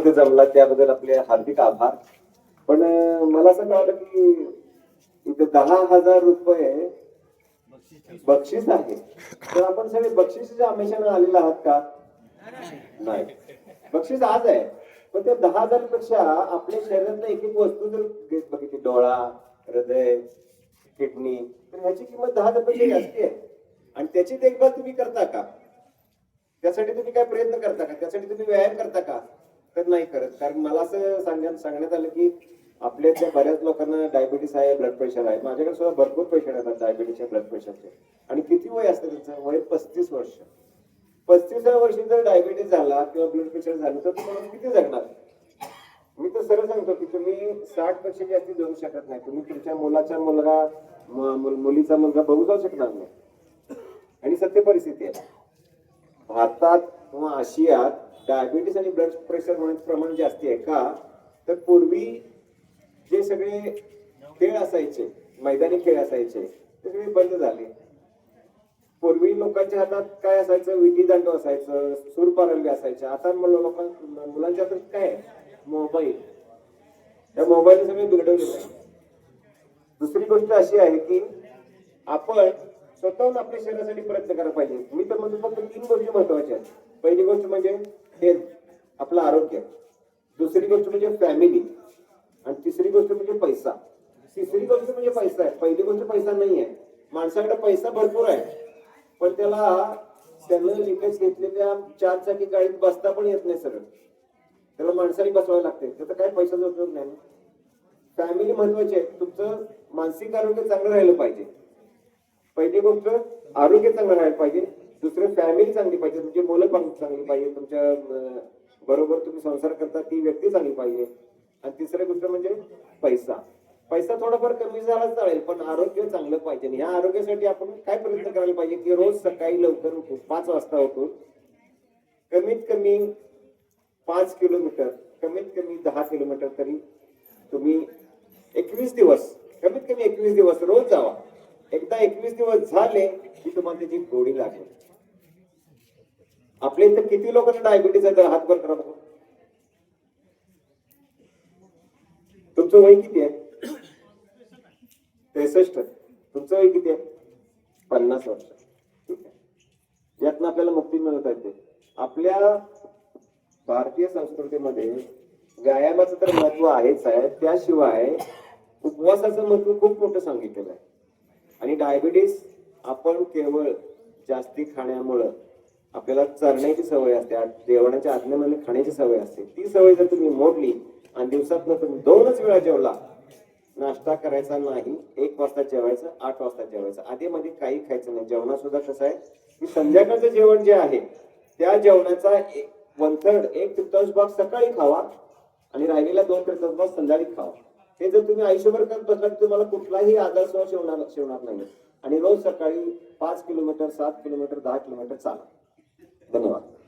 इथे जमला त्याबद्दल आपले हार्दिक आभार. पण मला असं कळलं की इथे दहा हजार रुपये बक्षीस आहे. तर आपण सगळे बक्षिसीच्या आमिषाने आलेले आहात का? नाही. बक्षीस आज आहे. पण त्या दहा हजारपेक्षा आपल्या शरीरातल्या एक एक वस्तू जर घेत बघितली डोळा हृदय किडनी तर ह्याची किंमत दहा हजारपेक्षा जास्त आहे. आणि त्याची देखभाल तुम्ही करता का? त्यासाठी तुम्ही काय प्रयत्न करता का? त्यासाठी तुम्ही व्यायाम करता का? तर नाही करत. कारण मला असं सांगण्यात सांगण्यात आलं की आपल्या इथल्या बऱ्याच लोकांना डायबिटीस आहे ब्लड प्रेशर आहे. माझ्याकडे सुद्धा भरपूर पेशंट येतात डायबिटीसच्या ब्लड प्रेशरचे आणि किती वय असतं त्यांचं? वय पस्तीस वर्ष. पस्तीसव्या वर्षी जर डायबिटीस झाला किंवा ब्लड प्रेशर झालं तर तुम्हाला किती जगणार? मी तर सरळ सांगतो की तुम्ही साठपेक्षा जास्ती जगू शकत नाही. तुम्ही तुमच्या मुलाचा मुलगा मुलीचा मुलगा बघू जाऊ शकणार नाही. आणि सत्य परिस्थिती आहे. भारतात किंवा आशियात डायबिटीस आणि ब्लड प्रेशर होण्याचं प्रमाण जास्ती आहे का? तर पूर्वी जे सगळे खेळ असायचे मैदानी खेळ असायचे ते सगळे बंद झाले. पूर्वी लोकांच्या हातात काय असायचं? विटी दांडू असायचं सूरपारंबी असायचं आता मुलं- लोकां मुलांच्या हातात काय आहे? मोबाईल. त्या मोबाईल सगळे बिघडवले आहे दुसरी गोष्ट अशी आहे की आपण स्वतःहून आपल्या शरीरासाठी प्रयत्न करायला पाहिजे. मी तर म्हणतो फक्त तीन गोष्टी महत्त्वाच्या आहेत. पहिली गोष्ट म्हणजे हेल्थ आपलं आरोग्य दुसरी गोष्ट म्हणजे फॅमिली आणि तिसरी गोष्ट म्हणजे पैसा. तिसरी गोष्ट म्हणजे पैसा आहे. पहिली गोष्ट पैसा नाही आहे. माणसाकडे पैसा भरपूर आहे. पण त्याला त्यानं विकत घेतलेल्या चार चाकी गाडीत बसता पण येत नाही सरळ. त्याला माणसाने बसवायला लागते. त्याचा काय पैशाचा उपयोग नाही. फॅमिली महत्वाची आहे. तुमचं मानसिक आरोग्य चांगलं राहिलं पाहिजे. पहिली गोष्ट आरोग्य चांगलं राहिलं पाहिजे. दुसरं फॅमिली चांगली पाहिजे तुमची मुलं पण चांगली पाहिजे तुमच्या बरोबर तुम्ही संसार करता ती व्यक्ती चांगली पाहिजे. आणि तिसरी गोष्ट म्हणजे पैसा. पैसा थोडाफार कमी झाला चालेल पण आरोग्य चांगलं पाहिजे. ह्या आरोग्यासाठी आपण काय प्रयत्न करायला पाहिजे की रोज सकाळी लवकर उठून पाच वाजता उठून कमीत कमी पाच किलोमीटर कमीत कमी दहा किलोमीटर तरी तुम्ही एकवीस दिवस कमीत कमी एकवीस दिवस रोज जावा. एकदा एकवीस दिवस झाले की तुम्हाला त्याची गोडी लागेल. आपल्या इथं किती लोकांना डायबिटीस आहे तर हात वर करा तुमचं वय किती आहे? त्रेसष्ट. तुमचं वय किती आहे? पन्नास वर्ष. ठीक आहे. यातनं आपल्याला मुक्ती मिळत आहे आपल्या भारतीय संस्कृतीमध्ये व्यायामाचं तर महत्त्व आहेच आहे त्याशिवाय उपवासाचं महत्त्व खूप मोठं सांगितलेलं आहे. आणि डायबिटीस आपण केवळ जास्ती खाण्यामुळं आपल्याला चरण्याची सवय असते जेवणाच्या आज्ञेमध्ये खाण्याची सवय असते. ती सवय जर तुम्ही मोडली आणि दिवसात तुम्ही दोनच वेळा जेवला नाश्ता करायचा नाही एक वाजता जेवायचं आठ वाजता जेवायचं. आधी मध्ये काही खायचं नाही. जेवणात सुद्धा कसं आहे की संध्याकाळचं जेवण जे आहे त्या जेवणाचा वन थर्ड एक तृतीयांश भाग सकाळी खावा आणि राहिलेला दोन तृतीयांश भाग संध्याकाळी खावा. हे जर तुम्ही आयुष्यभर करत बसला तर तुम्हाला कुठलाही आजार सुद्धा शिवणार शिवणार नाही आणि रोज सकाळी पाच किलोमीटर सात किलोमीटर दहा किलोमीटर चाला. Daniela.